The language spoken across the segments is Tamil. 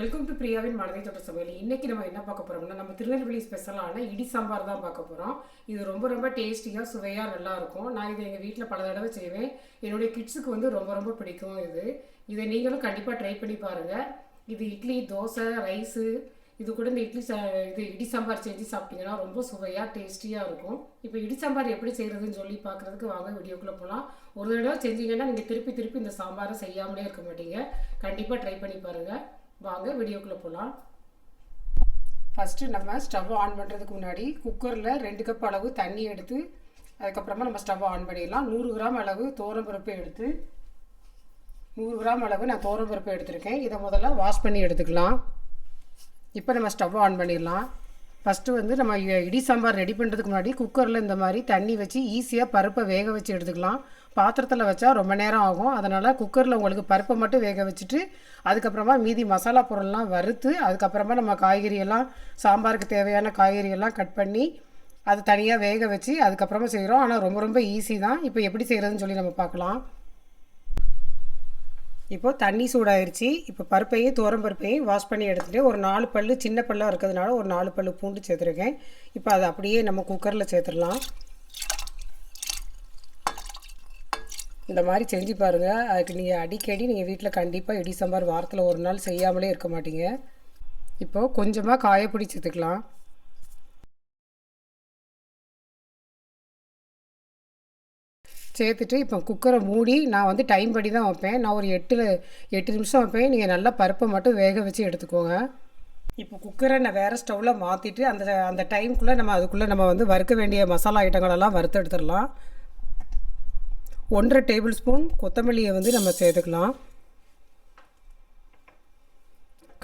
வெல்கம் டு பிரியாவின் மனதை தொட்ட சமையல் இன்னைக்கு நம்ம என்ன பார்க்க போறோம்னா நம்ம திருநெல்வேலி ஸ்பெஷலான இடி சாம்பார் தான் பார்க்க போறோம். இது ரொம்ப ரொம்ப டேஸ்டியாக சுவையாக நல்லா இருக்கும். நான் இதை எங்கள் வீட்டில் பல தடவை செய்வேன். என்னுடைய கிட்ஸுக்கு வந்து ரொம்ப ரொம்ப பிடிக்கும் இது. இதை நீங்களும் கண்டிப்பாக ட்ரை பண்ணி பாருங்க. இது இட்லி தோசை ரைஸு இது கூட இந்த இட்லி இது இடி சாம்பார் செஞ்சு சாப்பிட்டீங்கன்னா ரொம்ப சுவையாக டேஸ்டியாக இருக்கும். இப்போ இடி சாம்பார் எப்படி செய்கிறதுன்னு சொல்லி பார்க்குறதுக்கு வாங்க வீடியோக்குள்ளே போகலாம் ஒரு தடவை செஞ்சீங்கன்னா நீங்கள் திருப்பி திருப்பி இந்த சாம்பாரை செய்யாமலே இருக்க மாட்டீங்க. கண்டிப்பாக ட்ரை பண்ணி பாருங்கள் வாங்க வீடியோக்குள்ளே போகலாம் ஃபஸ்ட்டு நம்ம ஸ்டவ் ஆன் பண்ணுறதுக்கு முன்னாடி குக்கரில் ரெண்டு கப் அளவு தண்ணி எடுத்து அதுக்கப்புறமா நம்ம ஸ்டவ் ஆன் பண்ணிடலாம். நூறு கிராம் அளவு பருப்பு எடுத்து நூறு கிராம் அளவு நான் பருப்பு எடுத்திருக்கேன். இதை முதல்ல வாஷ் பண்ணி எடுத்துக்கலாம். இப்போ நம்ம ஸ்டவ் ஆன் பண்ணிடலாம். ஃபஸ்ட்டு வந்து நம்ம இ- இடி சாம்பார் ரெடி பண்ணுறதுக்கு முன்னாடி குக்கரில் இந்த மாதிரி தண்ணி வச்சு ஈஸியாக பருப்பை வேக வச்சு எடுத்துக்கலாம். பாத்திரத்தில் வச்சா ரொம்ப நேரம் ஆகும். அதனால் குக்கரில் உங்களுக்கு பருப்பை மட்டும் வேக வச்சுட்டு அதுக்கப்புறமா மீதி மசாலா பொருள்லாம் வறுத்து அதுக்கப்புறமா நம்ம காய்கறியெல்லாம் சாம்பாருக்கு தேவையான காய்கறியெல்லாம் கட் பண்ணி அதை தனியாக வேக வச்சு அதுக்கப்புறமா செய்கிறோம் ஆனால் ரொம்ப ரொம்ப ஈஸி தான். இப்போ எப்படி செய்கிறதுன்னு சொல்லி நம்ம பார்க்கலாம். இப்போ தண்ணி சூடாயிருச்சு. இப்போ பருப்பையும் தோரம் பருப்பையும் வாஷ் பண்ணி எடுத்துகிட்டு ஒரு நாலு பல்லு சின்ன பல்லாக இருக்கிறதுனால ஒரு நாலு பல்லு பூண்டு சேர்த்துருக்கேன். இப்போ அதை அப்படியே நம்ம குக்கரில் சேர்த்துடலாம். இந்த மாதிரி செஞ்சு பாருங்கள் அதுக்கு நீங்கள் அடிக்கடி நீங்கள் வீட்டில் கண்டிப்பாக இடி சாம்பார் வாரத்தில் ஒரு நாள் செய்யாமலே இருக்க மாட்டீங்க. இப்போது கொஞ்சமாக காயப்பொடி சேர்த்துட்டு இப்போ குக்கரை மூடி நான் வந்து டைம் படி தான் வைப்பேன். நான் ஒரு எட்டு எட்டு நிமிஷம் வைப்பேன். நீங்கள் நல்லா பருப்பை மட்டும் வேக வச்சு எடுத்துக்கோங்க. இப்போ குக்கரை நான் வேறு ஸ்டவ்வில் மாற்றிட்டு அந்த அந்த டைமுக்குள்ளே நம்ம அதுக்குள்ளே நம்ம வந்து வறுக்க வேண்டிய மசாலா ஐட்டங்களெல்லாம் வறுத்து எடுத்துடலாம். ஒன்றரை டேபிள் ஸ்பூன் கொத்தமல்லியை வந்து நம்ம சேர்த்துக்கலாம்.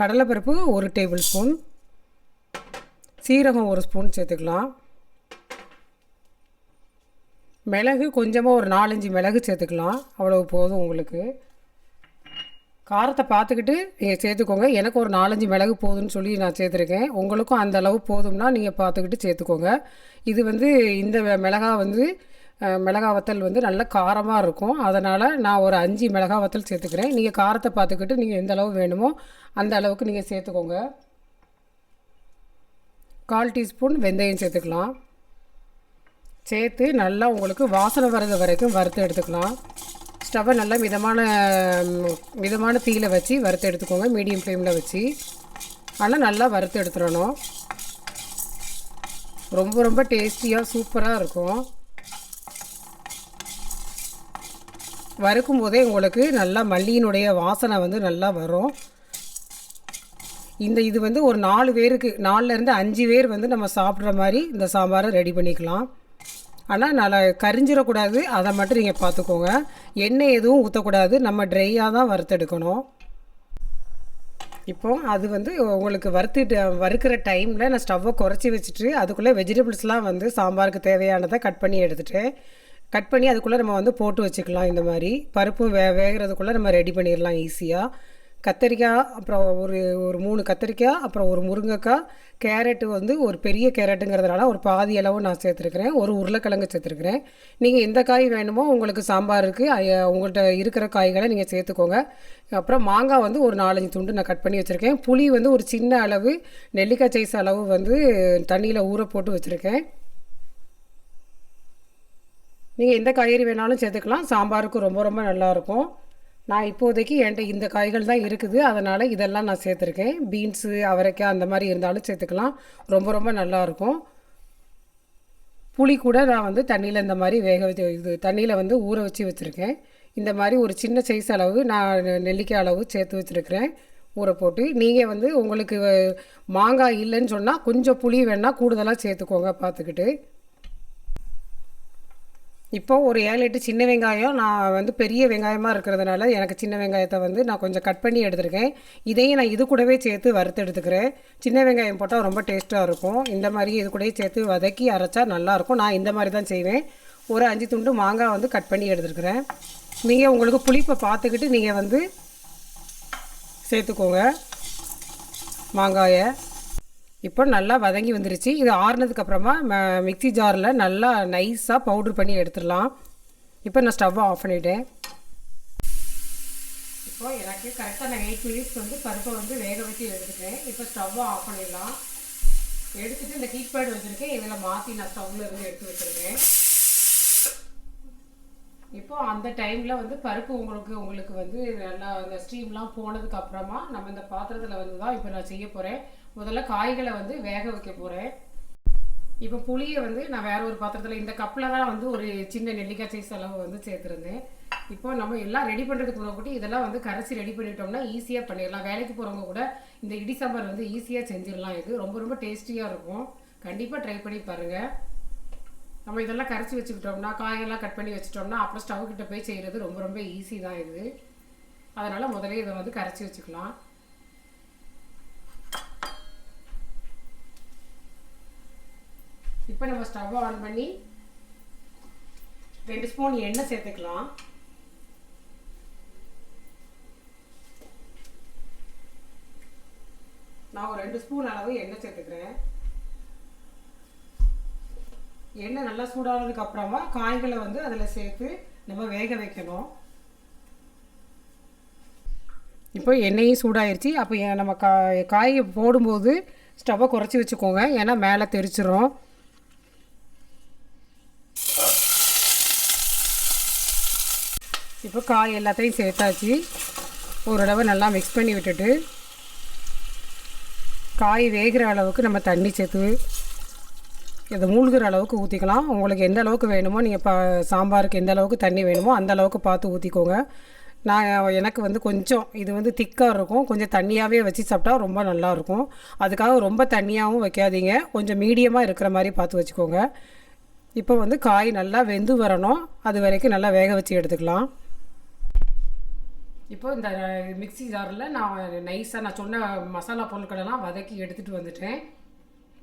கடலைப்பருப்பு ஒரு டேபிள் ஸ்பூன் சீரகம் ஒரு ஸ்பூன் சேர்த்துக்கலாம். மிளகு கொஞ்சமாக ஒரு நாலஞ்சு மிளகு சேர்த்துக்கலாம். அவ்வளவு போதும் உங்களுக்கு. காரத்தை பார்த்துக்கிட்டு நீங்கள் சேர்த்துக்கோங்க. எனக்கு ஒரு நாலஞ்சு மிளகு போதும்னு சொல்லி நான் சேர்த்துருக்கேன். உங்களுக்கும் அந்த அளவு போதும்னா நீங்கள் பார்த்துக்கிட்டு சேர்த்துக்கோங்க. இது வந்து இந்த மிளகா வந்து மிளகா வத்தல் வந்து நல்ல காரமாக இருக்கும். அதனால் நான் ஒரு அஞ்சு மிளகா வத்தல் சேர்த்துக்கிறேன். நீங்கள் காரத்தை பார்த்துக்கிட்டு நீங்கள் எந்த அளவு வேணுமோ அந்த அளவுக்கு நீங்கள் சேர்த்துக்கோங்க. கால் டீஸ்பூன் வெந்தயம் சேர்த்துக்கலாம். சேர்த்து நல்லா உங்களுக்கு வாசனை வர்றது வரைக்கும் வறுத்து எடுத்துக்கலாம். ஸ்டவ்வை நல்லா மிதமான மிதமான தீயில் வச்சு வறுத்து எடுத்துக்கோங்க. மீடியம் ஃப்ளேமில் வச்சு. ஆனால் நல்லா வறுத்து எடுத்துடணும். ரொம்ப ரொம்ப டேஸ்டியாக சூப்பராக இருக்கும். வறுக்கும் போதே உங்களுக்கு நல்லா மல்லியினுடைய வாசனை வந்து நல்லா வரும். இந்த இது வந்து ஒரு நாலு பேருக்கு நாலுலேருந்து அஞ்சு பேர் வந்து நம்ம சாப்பிட்ற மாதிரி இந்த சாம்பாரை ரெடி பண்ணிக்கலாம். ஆனால் நல்லா கரிஞ்சிடக்கூடாது. அதை மட்டும் நீங்கள் பார்த்துக்கோங்க. எண்ணெய் எதுவும் ஊற்றக்கூடாது நம்ம ட்ரையாக தான் வறுத்தெடுக்கணும். இப்போ அது வந்து உங்களுக்கு வறுத்துட்டு வறுக்கிற டைமில் நான் ஸ்டவ்வை குறைச்சி வச்சுட்டு அதுக்குள்ளே வெஜிடபிள்ஸ்லாம் வந்து சாம்பாருக்கு தேவையானதை கட் பண்ணி எடுத்துகிட்டேன் கட் பண்ணி அதுக்குள்ளே நம்ம வந்து போட்டு வச்சுக்கலாம் இந்த மாதிரி. பருப்பும் வே வேகிறதுக்குள்ளே நம்ம ரெடி பண்ணிடலாம் ஈஸியாக கத்தரிக்காய் அப்புறம் ஒரு ஒரு மூணு கத்தரிக்காய் அப்புறம் ஒரு முருங்கைக்காய். கேரட்டு வந்து ஒரு பெரிய கேரட்டுங்கிறதுனால ஒரு பாதி அளவு நான் சேர்த்துருக்குறேன். ஒரு உருளைக்கிழங்கு சேர்த்துருக்குறேன். நீங்கள் எந்த காய் வேணுமோ உங்களுக்கு சாம்பாருக்கு உங்கள்கிட்ட இருக்கிற காய்களை நீங்கள் சேர்த்துக்கோங்க. அப்புறம் மாங்காய் வந்து ஒரு நாலஞ்சு துண்டு நான் கட் பண்ணி வச்சுருக்கேன். புளி வந்து ஒரு சின்ன அளவு நெல்லிக்காய் சைஸ் அளவு வந்து தண்ணியில் ஊற போட்டு வச்சுருக்கேன். நீங்கள் எந்த காய்கறி வேணாலும் சேர்த்துக்கலாம். சாம்பாருக்கு ரொம்ப ரொம்ப நல்லாயிருக்கும். நான் இப்போதைக்கு என்கிட்ட இந்த காய்கள் தான் இருக்குது. அதனால் இதெல்லாம் நான் சேர்த்துருக்கேன். பீன்ஸு அவரைக்காய் அந்த மாதிரி இருந்தாலும் சேர்த்துக்கலாம். ரொம்ப ரொம்ப நல்லாயிருக்கும். புளி கூட நான் வந்து தண்ணியில் இந்த மாதிரி வேக வச்சு இது தண்ணியில் வந்து ஊற வச்சு வச்சுருக்கேன். இந்த மாதிரி ஒரு சின்ன சைஸ் அளவு நான் நெல்லிக்காய் அளவு சேர்த்து வச்சுருக்கிறேன். ஊற போட்டு. நீங்கள் வந்து உங்களுக்கு மாங்காய் இல்லைன்னு சொன்னால் கொஞ்சம் புளி வேணால் கூடுதலாக சேர்த்துக்கோங்க பார்த்துக்கிட்டு. இப்போ ஒரு ஏழு எட்டு சின்ன வெங்காயம் நான் வந்து பெரிய வெங்காயமாக இருக்கிறதுனால எனக்கு சின்ன வெங்காயத்தை வந்து நான் கொஞ்சம் கட் பண்ணி எடுத்துருக்கேன். இதையும் நான் இது கூடவே சேர்த்து வறுத்து எடுத்துக்கிறேன் சின்ன வெங்காயம் போட்டால் ரொம்ப டேஸ்ட்டாக இருக்கும். இந்த மாதிரி இது கூடயே சேர்த்து வதக்கி அரைச்சா நல்லாயிருக்கும் நான் இந்த மாதிரி தான் செய்வேன். ஒரு அஞ்சு துண்டு மாங்காய் வந்து கட் பண்ணி எடுத்துருக்கிறேன். நீங்கள் உங்களுக்கு புளிப்பை பார்த்துக்கிட்டு நீங்கள் வந்து சேர்த்துக்கோங்க மாங்காயை. இப்போ நல்லா வதங்கி வந்துருச்சு. இது ஆறுனதுக்கு அப்புறமா ம- மிக்ஸி ஜாரில் நல்லா நைஸாக பவுட்ரு பண்ணி எடுத்துடலாம். இப்போ நான் ஸ்டவ்வை ஆஃப் பண்ணிவிட்டேன் இப்போ எனக்கு கரெக்டாக நான் எயிட் மினிட்ஸ் வந்து பருப்பை வந்து வேக வச்சு எடுத்துட்டேன். இப்போ ஸ்டவ்வை ஆஃப் பண்ணிடலாம். எடுத்துகிட்டு இந்த ஹீட் பேட் வச்சுருக்கேன். இதில் மாற்றி நான் ஸ்டவ்வில் இருந்து எடுத்து வச்சுருக்கேன். இப்போ அந்த டைமில் வந்து பருப்பு உங்களுக்கு உங்களுக்கு வந்து நல்லா அந்த ஸ்டீம்லாம் போனதுக்கப்புறமா நம்ம இந்த பாத்திரத்தில் வந்து தான் இப்போ நான் செய்ய போகிறேன் முதல்ல காய்களை வந்து வேக வைக்க போகிறேன் இப்போ புளியை வந்து நான் வேற ஒரு பாத்திரத்தில் இந்த கப்பில் தான் வந்து ஒரு சின்ன நெல்லிக்காய் சைஸ் அளவு வந்து சேர்த்துருந்தேன். இப்போ நம்ம எல்லாம் ரெடி பண்ணுறதுக்கு முன்னாடி இதெல்லாம் வந்து கரைச்சி ரெடி பண்ணிட்டோம்னா ஈஸியாக பண்ணிடலாம். வேலைக்கு போகிறவங்க கூட இந்த இடி சாம்பார் வந்து ஈஸியாக செஞ்சிடலாம். இது ரொம்ப ரொம்ப டேஸ்டியாக இருக்கும். கண்டிப்பாக ட்ரை பண்ணி பாருங்கள் நம்ம இதெல்லாம் கரைச்சி வச்சுக்கிட்டோம்னா காயெல்லாம் கட் பண்ணி வச்சுட்டோம்னா அப்புறம் ஸ்டவ் கிட்ட போய் செய்கிறது ரொம்ப ரொம்ப ஈஸி தான் இது. அதனால் முதலே இதை வந்து கரைச்சி வச்சுக்கலாம். இப்போ நம்ம ஸ்டவ் ஆன் பண்ணி ரெண்டு ஸ்பூன் எண்ணெய் சேர்த்துக்கலாம். நான் ஒரு ரெண்டு ஸ்பூன் அளவு எண்ணெய் சேர்த்துக்கிறேன். எண்ணெய் நல்லா சூடானதுக்கு அப்புறமா காய்களை வந்து அதில் சேர்த்து நம்ம வேக வைக்கணும். இப்போ எண்ணெயும் சூடாயிருச்சு. அப்போ நம்ம கா காய் போடும்போது ஸ்டவ்வை குறைச்சி வச்சுக்கோங்க. ஏன்னா மேலே தெரிச்சிடும் இப்போ காய் எல்லாத்தையும் சேர்த்தாச்சு. ஓரளவு நல்லா மிக்ஸ் பண்ணி விட்டுட்டு காய் வேகிற அளவுக்கு நம்ம தண்ணி சேர்த்து இதை மூழ்கிற அளவுக்கு ஊற்றிக்கலாம் உங்களுக்கு எந்த அளவுக்கு வேணுமோ நீங்கள் பா சாம்பாருக்கு எந்த அளவுக்கு தண்ணி வேணுமோ அந்த அளவுக்கு பார்த்து ஊற்றிக்கோங்க நான் எனக்கு வந்து கொஞ்சம் இது வந்து திக்காக இருக்கும். கொஞ்சம் தண்ணியாகவே வச்சு சாப்பிட்டா ரொம்ப நல்லாயிருக்கும் அதுக்காக ரொம்ப தண்ணியாகவும் வைக்காதீங்க. கொஞ்சம் மீடியமாக இருக்கிற மாதிரி பார்த்து வச்சுக்கோங்க. இப்போ வந்து காய் நல்லா வெந்து வரணும். அது வரைக்கும் நல்லா வேக வச்சு எடுத்துக்கலாம். இப்போ இந்த மிக்ஸி ஜாரில் நான் நைஸாக நான் சொன்ன மசாலா பொருட்களெல்லாம் வதக்கி எடுத்துகிட்டு வந்துட்டேன்.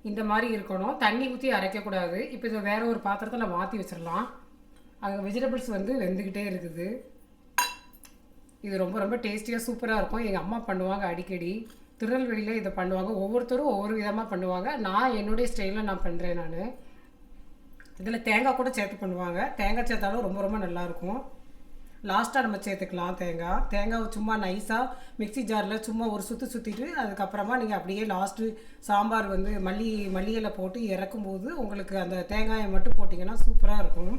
இந்த மாதிரி இருக்கணும். தண்ணி ஊற்றி அரைக்கக்கூடாது. இப்போ இதை வேறு ஒரு பாத்திரத்தில் மாற்றி வச்சிடலாம். அங்கே வெஜிடபிள்ஸ் வந்து வெந்துக்கிட்டே இருக்குது. இது ரொம்ப ரொம்ப டேஸ்டியாக சூப்பராக இருக்கும். எங்கள் அம்மா பண்ணுவாங்க அடிக்கடி. திருநெல்வேலியில் இதை பண்ணுவாங்க. ஒவ்வொருத்தரும் ஒவ்வொரு விதமாக பண்ணுவாங்க. நான் என்னுடைய ஸ்டைலில் நான் பண்ணுறேன் நான். இதில் தேங்காய் கூட சேர்த்து பண்ணுவாங்க. தேங்காய் சேர்த்தாலும் ரொம்ப ரொம்ப நல்லாயிருக்கும் லாஸ்ட்டாக நம்ம சேர்த்துக்கலாம் தேங்காய். தேங்காவை சும்மா நைஸாக மிக்ஸி ஜாரில் சும்மா ஒரு சுற்றி சுற்றிட்டு அதுக்கப்புறமா நீங்கள் அப்படியே லாஸ்ட்டு சாம்பார் வந்து மல்லி மல்லியில் போட்டு இறக்கும்போது உங்களுக்கு அந்த தேங்காயை மட்டும் போட்டிங்கன்னா சூப்பராக இருக்கும்.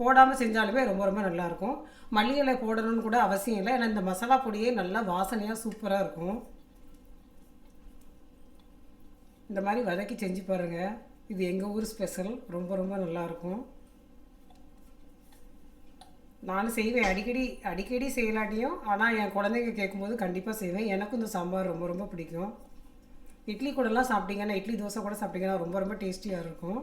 போடாமல் செஞ்சாலுமே ரொம்ப ரொம்ப நல்லாயிருக்கும் மல்லி இலை போடணும்னு கூட அவசியம் இல்லை. ஏன்னா இந்த மசாலா பொடியே நல்லா வாசனையாக சூப்பராக இருக்கும். இந்த மாதிரி வதக்கி செஞ்சு பாருங்கள் இது எங்கள் ஊர் ஸ்பெஷல் ரொம்ப ரொம்ப நல்லாயிருக்கும் நானும் செய்வேன். அடிக்கடி அடிக்கடி செய்யலாட்டியும் ஆனால் என் குழந்தைங்க கேட்கும்போது கண்டிப்பாக செய்வேன். எனக்கும் இந்த சாம்பார் ரொம்ப ரொம்ப பிடிக்கும். இட்லி கூடலாம் சாப்பிட்டீங்கன்னா இட்லி தோசை கூட சாப்பிட்டீங்கன்னா ரொம்ப ரொம்ப டேஸ்டியாக இருக்கும்.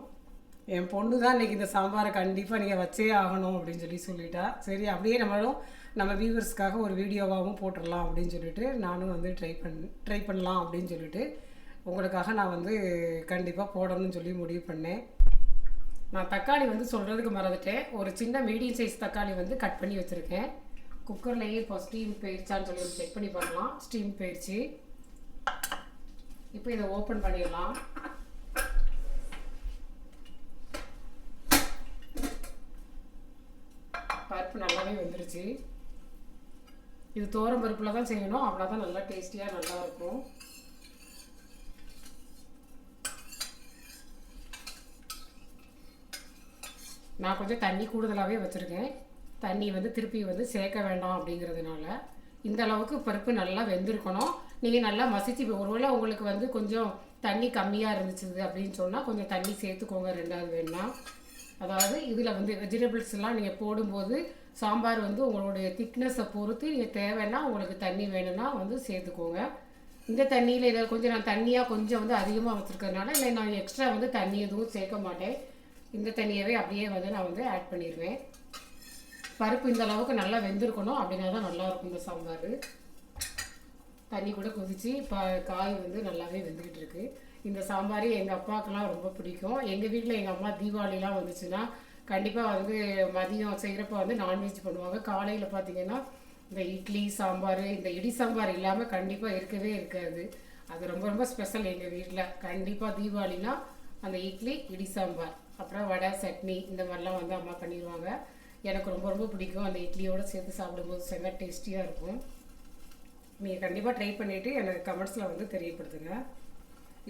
என் பொண்ணு தான் இன்றைக்கி இந்த சாம்பாரை கண்டிப்பாக நீங்கள் வச்சே ஆகணும் அப்படின்னு சொல்லி சொல்லிட்டா. சரி அப்படியே நம்மளும் நம்ம வியூவர்ஸ்க்காக ஒரு வீடியோவாகவும் போட்டுடலாம் அப்படின்னு சொல்லிட்டு நானும் வந்து ட்ரை பண் ட்ரை பண்ணலாம் அப்படின்னு சொல்லிட்டு உங்களுக்காக நான் வந்து கண்டிப்பாக போடணும்னு சொல்லி முடிவு பண்ணேன். நான் தக்காளி வந்து சொல்கிறதுக்கு மறந்துட்டேன். ஒரு சின்ன மீடியம் சைஸ் தக்காளி வந்து கட் பண்ணி வச்சுருக்கேன். குக்கர்லேயே இப்போ ஸ்டீம் போயிடுச்சான்னு சொல்லி செக் பண்ணி பார்க்கலாம். ஸ்டீம் போயிடுச்சு இப்போ இதை ஓப்பன் பண்ணிடலாம். பருப்பு நல்லாவே வந்துருச்சு. இது தோரம் பருப்பில் தான் செய்யணும். அவ்வளோ தான் நல்லா டேஸ்டியாக நல்லா இருக்கும். நான் கொஞ்சம் தண்ணி கூடுதலாகவே வச்சுருக்கேன். தண்ணி வந்து திருப்பி வந்து சேர்க்க வேண்டாம் அப்படிங்கிறதுனால இந்த அளவுக்கு பருப்பு நல்லா வெந்திருக்கணும். நீங்கள் நல்லா மசிச்சு ஒருவேளை உங்களுக்கு வந்து கொஞ்சம் தண்ணி கம்மியாக இருந்துச்சு அப்படின்னு சொன்னால் கொஞ்சம் தண்ணி சேர்த்துக்கோங்க ரெண்டாவது வேணாம் அதாவது இதில் வந்து வெஜிடபிள்ஸ்லாம் நீங்கள் போடும்போது சாம்பார் வந்து உங்களுடைய திக்னஸை பொறுத்து நீங்கள் தேவைன்னா உங்களுக்கு தண்ணி வேணும்னா வந்து சேர்த்துக்கோங்க. இந்த தண்ணியில் இதில் கொஞ்சம் நான் தண்ணியாக கொஞ்சம் வந்து அதிகமாக வச்சுருக்கிறதுனால இல்லை நான் எக்ஸ்ட்ரா வந்து தண்ணி எதுவும் சேர்க்க மாட்டேன். இந்த தண்ணியவே அப்படியே வந்து நான் வந்து ஆட் பண்ணிடுவேன் பருப்பு இந்த அளவுக்கு நல்லா வெந்திருக்கணும் அப்படின்னா தான் நல்லாயிருக்கும் இந்த சாம்பார். தண்ணி கூட கொதிச்சு இப்போ காய் வந்து நல்லாவே வெந்துக்கிட்டு இருக்கு. இந்த சாம்பார் எங்கள் அப்பாவுக்கெல்லாம் ரொம்ப பிடிக்கும். எங்கள் வீட்டில் எங்கள் அம்மா தீபாவளிலாம் வந்துச்சுன்னா கண்டிப்பாக வந்து மதியம் செய்கிறப்ப வந்து நான்வெஜ் பண்ணுவாங்க. காலையில் பார்த்தீங்கன்னா இந்த இட்லி சாம்பார் இந்த இடி சாம்பார் இல்லாமல் கண்டிப்பாக இருக்கவே இருக்காது. அது ரொம்ப ரொம்ப ஸ்பெஷல் எங்கள் வீட்டில் கண்டிப்பாக தீபாவளினா அந்த இட்லி இடி சாம்பார். அப்புறம் வடை சட்னி இந்த மாதிரிலாம் வந்து அம்மா பண்ணிடுவாங்க. எனக்கு ரொம்ப ரொம்ப பிடிக்கும். அந்த இட்லியோடு சேர்த்து சாப்பிடும்போது செம்ம டேஸ்டியாக இருக்கும். நீங்கள் கண்டிப்பாக ட்ரை பண்ணிவிட்டு எனக்கு கமெண்ட்ஸில் வந்து தெரியப்படுத்துங்க.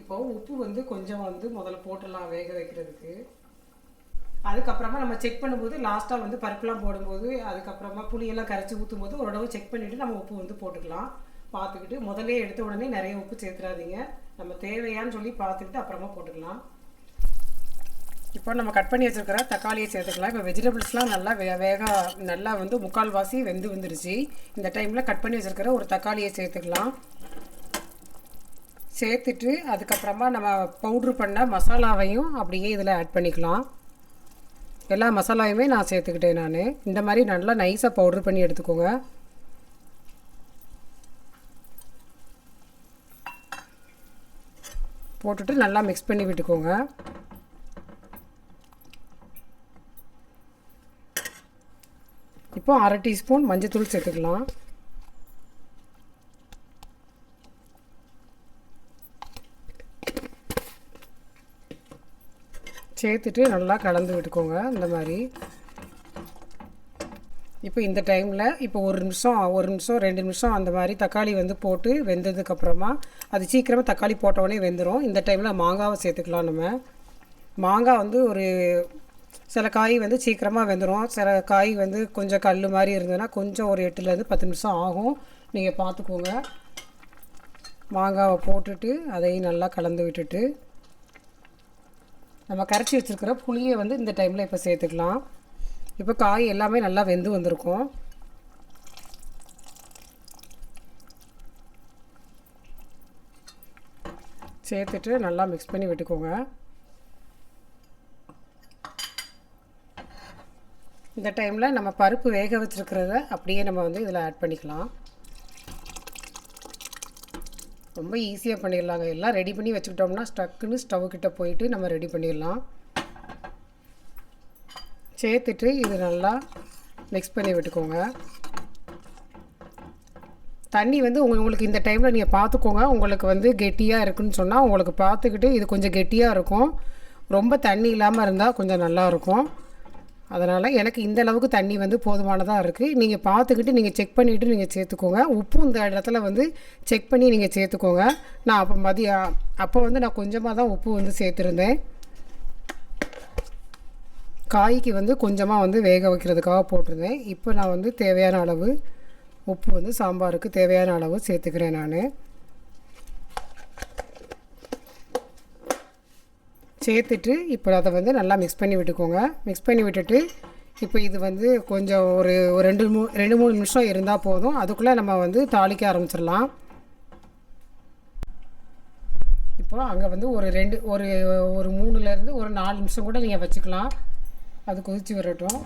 இப்போது உப்பு வந்து கொஞ்சம் வந்து முதல்ல போட்டுடலாம் வேக வைக்கிறதுக்கு. அதுக்கப்புறமா நம்ம செக் பண்ணும்போது லாஸ்ட்டாக வந்து பருப்புலாம் போடும்போது அதுக்கப்புறமா புளியெல்லாம் கரைச்சி ஊற்றும் போது ஒரு செக் பண்ணிவிட்டு நம்ம உப்பு வந்து போட்டுக்கலாம். பார்த்துக்கிட்டு முதலே எடுத்த உடனே நிறைய உப்பு சேர்த்துறாதீங்க. நம்ம தேவையான்னு சொல்லி பார்த்துக்கிட்டு அப்புறமா போட்டுக்கலாம். இப்போ நம்ம கட் பண்ணி வச்சுருக்கிற தக்காளியை சேர்த்துக்கலாம். இப்போ வெஜிடபிள்ஸ்லாம் நல்லா வே வேக நல்லா வந்து முக்கால்வாசி வெந்து வந்துருச்சு. இந்த டைமில் கட் பண்ணி வச்சுருக்கிற ஒரு தக்காளியை சேர்த்துக்கலாம். சேர்த்துட்டு அதுக்கப்புறமா நம்ம பவுட்ரு பண்ண மசாலாவையும் அப்படியே இதில் ஆட் பண்ணிக்கலாம். எல்லா மசாலாவையுமே நான் சேர்த்துக்கிட்டேன் நான். இந்த மாதிரி நல்லா நைஸாக பவுட்ரு பண்ணி எடுத்துக்கோங்க. போட்டுட்டு நல்லா மிக்ஸ் பண்ணி விட்டுக்கோங்க. இப்போ அரை டீஸ்பூன் மஞ்சத்தூள் சேர்த்துக்கலாம். சேர்த்துட்டு நல்லா கலந்து விட்டுக்கோங்க இந்த மாதிரி. இப்போ இந்த டைமில் இப்போ ஒரு நிமிஷம் ஒரு நிமிஷம் ரெண்டு நிமிஷம் அந்த மாதிரி தக்காளி வந்து போட்டு வெந்ததுக்கப்புறமா அது சீக்கிரமாக தக்காளி போட்டவுடனே வெந்துடும் இந்த டைமில் மாங்காவை சேர்த்துக்கலாம் நம்ம. மாங்காய் வந்து ஒரு சில காய் வந்து சீக்கிரமாக வெந்துடும் சில காய் வந்து கொஞ்சம் கல் மாதிரி இருந்ததுன்னா கொஞ்சம் ஒரு எட்டுலேருந்து பத்து நிமிஷம் ஆகும். நீங்கள் பார்த்துக்கோங்க மாங்காவை போட்டுட்டு அதையும் நல்லா கலந்து விட்டுட்டு நம்ம கரைச்சி வச்சுருக்கிற புளியை வந்து இந்த டைமில் இப்போ சேர்த்துக்கலாம். இப்போ காய் எல்லாமே நல்லா வெந்து வந்திருக்கும். சேர்த்துட்டு நல்லா மிக்ஸ் பண்ணி விட்டுக்கோங்க. இந்த டைமில் நம்ம பருப்பு வேக வச்சுருக்கிறத அப்படியே நம்ம வந்து இதில் ஆட் பண்ணிக்கலாம். ரொம்ப ஈஸியாக பண்ணிடலாங்க. எல்லாம் ரெடி பண்ணி வச்சுக்கிட்டோம்னா ஸ்டக்குன்னு ஸ்டவ் கிட்டே போயிட்டு நம்ம ரெடி பண்ணிடலாம். சேர்த்துட்டு இது நல்லா மிக்ஸ் பண்ணி விட்டுக்கோங்க. தண்ணி வந்து உங்களுக்கு இந்த டைமில் நீங்கள் பார்த்துக்கோங்க உங்களுக்கு வந்து கெட்டியாக இருக்குன்னு சொன்னால் உங்களுக்கு பார்த்துக்கிட்டு இது கொஞ்சம் கெட்டியாக இருக்கும். ரொம்ப தண்ணி இல்லாமல் இருந்தால் கொஞ்சம் நல்லா இருக்கும். அதனால் எனக்கு இந்த அளவுக்கு தண்ணி வந்து போதுமானதாக இருக்குது நீங்கள் பார்த்துக்கிட்டு நீங்கள் செக் பண்ணிவிட்டு நீங்கள் சேர்த்துக்கோங்க. உப்பு இந்த இடத்துல வந்து செக் பண்ணி நீங்கள் சேர்த்துக்கோங்க. நான் அப்போ மதியம் அப்போ வந்து நான் கொஞ்சமாக தான் உப்பு வந்து சேர்த்துருந்தேன். காய்க்கு வந்து கொஞ்சமாக வந்து வேக வைக்கிறதுக்காக போட்டிருந்தேன். இப்போ நான் வந்து தேவையான அளவு உப்பு வந்து சாம்பாருக்கு தேவையான அளவு சேர்த்துக்கிறேன் நான். சேர்த்துட்டு இப்போ அதை வந்து நல்லா மிக்ஸ் பண்ணி விட்டுக்கோங்க. மிக்ஸ் பண்ணி விட்டுட்டு இப்போ இது வந்து கொஞ்சம் ஒரு ரெண்டு மூ ரெண்டு மூணு நிமிஷம் இருந்தால் போதும். அதுக்குள்ளே நம்ம வந்து தாளிக்க ஆரம்பிச்சிடலாம். இப்போ அங்கே வந்து ஒரு ரெண்டு ஒரு ஒரு மூணுலேருந்து ஒரு நாலு நிமிஷம் கூட நீங்கள் வச்சுக்கலாம். அது கொதிச்சு வரட்டும்.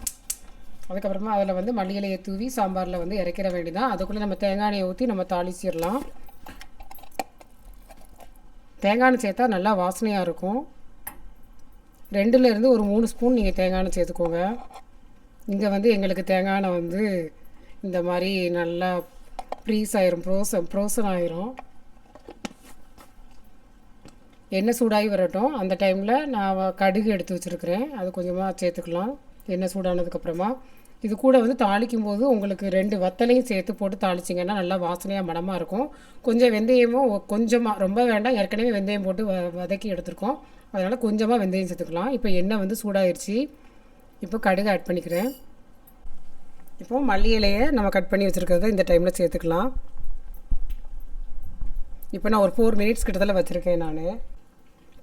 அதுக்கப்புறமா அதில் வந்து மல்லிகளையை தூவி சாம்பாரில் வந்து இறக்கிற வேண்டிதான். அதுக்குள்ளே நம்ம தேங்காய் எண்ணெயை ஊற்றி நம்ம தாளிச்சிடலாம். தேங்காய் எண்ணெய் சேர்த்தா நல்லா வாசனையாக இருக்கும். ரெண்டுலேருந்து ஒரு மூணு ஸ்பூன் நீங்கள் தேங்காய் எண்ணெய் சேர்த்துக்கோங்க. இங்கே வந்து எங்களுக்கு தேங்காய் எண்ணெய் வந்து இந்த மாதிரி நல்லா ப்ரீஸ் ஆயிரும் ப்ரோசன் ப்ரோசன் ஆயிரும். எண்ணெய் சூடாகி வரட்டும். அந்த டைமில் நான் கடுகு எடுத்து வச்சுருக்கிறேன். அது கொஞ்சமாக சேர்த்துக்கலாம். எண்ணெய் சூடானதுக்கப்புறமா இது கூட வந்து தாளிக்கும் போது உங்களுக்கு ரெண்டு வத்தலையும் சேர்த்து போட்டு தாளிச்சிங்கன்னா நல்லா வாசனையாக மணமாக இருக்கும். கொஞ்சம் வெந்தயமும் கொஞ்சமாக ரொம்ப வேண்டாம். ஏற்கனவே வெந்தயம் போட்டு வ வதக்கி எடுத்துருக்கோம். அதனால் கொஞ்சமாக வெந்தயம் சேர்த்துக்கலாம். இப்போ எண்ணெய் வந்து சூடாகிடுச்சு இப்போ கடுகு ஆட் பண்ணிக்கிறேன். இப்போ மல்லி இலையை நம்ம கட் பண்ணி வச்சுருக்கிறத இந்த டைமில் சேர்த்துக்கலாம். இப்போ நான் ஒரு ஃபோர் மினிட்ஸ் கிட்டத்தட்ட வச்சுருக்கேன் நான்.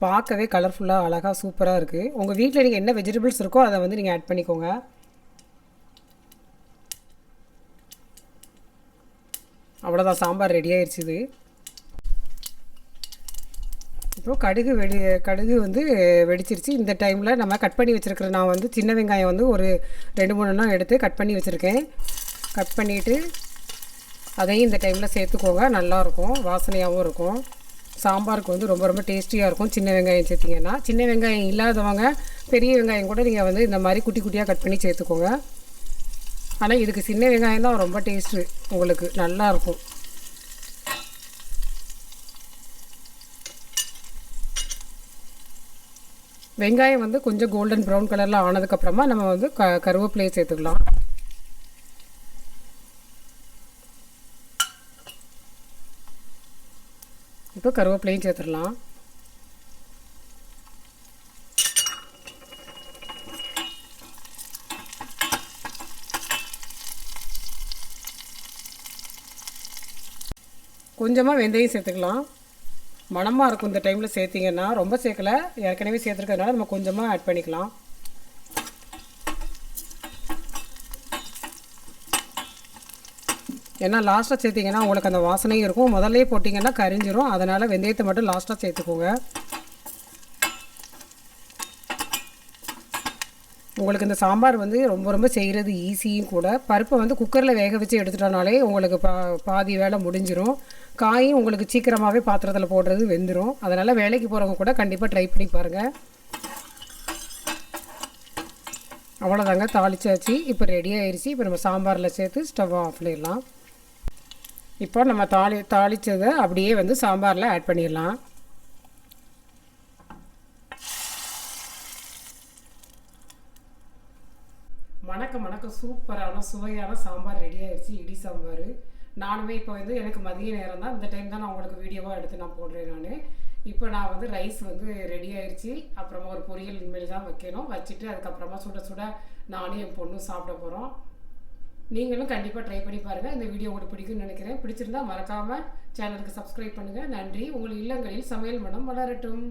பார்க்கவே கலர்ஃபுல்லாக அழகாக சூப்பராக இருக்குது உங்கள் வீட்டில் நீங்கள் என்ன வெஜிடபிள்ஸ் இருக்கோ அதை வந்து நீங்கள் ஆட் பண்ணிக்கோங்க. அவ்வளோதான் சாம்பார் ரெடி ஆயிடுச்சு இது. இப்போது கடுகு வெடி கடுகு வந்து வெடிச்சிருச்சு. இந்த டைமில் நம்ம கட் பண்ணி வச்சுருக்கிற நான் வந்து சின்ன வெங்காயம் வந்து ஒரு ரெண்டு மூணு எண்ணம் எடுத்து கட் பண்ணி வச்சுருக்கேன். கட் பண்ணிவிட்டு அதையும் இந்த டைமில் சேர்த்துக்கோங்க. நல்லாயிருக்கும் வாசனையாகவும் இருக்கும். சாம்பாருக்கு வந்து ரொம்ப ரொம்ப டேஸ்டியாக இருக்கும். சின்ன வெங்காயம் சேர்த்திங்கன்னா. சின்ன வெங்காயம் இல்லாதவங்க பெரிய வெங்காயம் கூட நீங்கள் வந்து இந்த மாதிரி குட்டி குட்டியாக கட் பண்ணி சேர்த்துக்கோங்க. ஆனால் இதுக்கு சின்ன வெங்காயம் தான் ரொம்ப டேஸ்ட்டு உங்களுக்கு. நல்லாயிருக்கும் வெங்காயம் வந்து கொஞ்சம் கோல்டன் ப்ரௌன் கலரில் ஆனதுக்கப்புறமா நம்ம வந்து க கருவேப்பிலையை சேர்த்துக்கலாம். இப்போ கருவேப்பிலையும் சேர்த்துடலாம். கொஞ்சமாக வெந்தயம் சேர்த்துக்கலாம். மணமாக இருக்கும் இந்த டைமில் சேர்த்திங்கன்னா ரொம்ப சேர்க்கலை. ஏற்கனவே சேர்த்துருக்கிறதுனால நம்ம கொஞ்சமாக ஆட் பண்ணிக்கலாம். ஏன்னா லாஸ்ட்டாக சேர்த்திங்கன்னா உங்களுக்கு அந்த வாசனையும் இருக்கும். முதல்லே போட்டிங்கன்னா கரிஞ்சிரும். அதனால் வெந்தயத்தை மட்டும் லாஸ்ட்டாக சேர்த்துக்கோங்க. உங்களுக்கு இந்த சாம்பார் வந்து ரொம்ப ரொம்ப செய்கிறது ஈஸியும் கூட. பருப்பை வந்து குக்கரில் வேக வச்சு எடுத்துட்டோனாலே உங்களுக்கு பா பாதி வேலை முடிஞ்சிடும் காயும் உங்களுக்கு சீக்கிரமாகவே பாத்திரத்தில் போடுறது வெந்துடும் அதனால் வேலைக்கு போகிறவங்க கூட கண்டிப்பாக ட்ரை பண்ணி பாருங்கள் அவ்வளோதாங்க தாளிச்சாச்சு. இப்போ ரெடி ஆயிடுச்சு இப்போ நம்ம சாம்பாரில் சேர்த்து ஸ்டவ் ஆஃப் பண்ணிடலாம். இப்போ நம்ம தாளி தாளித்ததை அப்படியே வந்து சாம்பாரில் ஆட் பண்ணிடலாம். வணக்கம் வணக்கம். சூப்பரான சுவையான சாம்பார் ரெடி ஆயிடுச்சு. இடி சாம்பார். நானுமே இப்போ வந்து எனக்கு மதிய நேரம் தான். இந்த டைம் தான் நான் உங்களுக்கு வீடியோவாக எடுத்து நான் போடுறேன் நான். இப்போ நான் வந்து ரைஸ் வந்து ரெடி ஆயிடுச்சு அப்புறமா ஒரு பொரியல் இனிமேல் தான் வைக்கணும். வச்சுட்டு அதுக்கப்புறமா சுட சுட நானும் என் பொண்ணும் சாப்பிட போகிறோம் நீங்களும் கண்டிப்பாக ட்ரை பண்ணி பாருங்கள் இந்த வீடியோ உங்களுக்கு பிடிக்கும்னு நினைக்கிறேன். பிடிச்சிருந்தா மறக்காமல் சேனலுக்கு சப்ஸ்கிரைப் பண்ணுங்கள் நன்றி. உங்கள் இல்லங்களில் சமையல் மனம் வளரட்டும்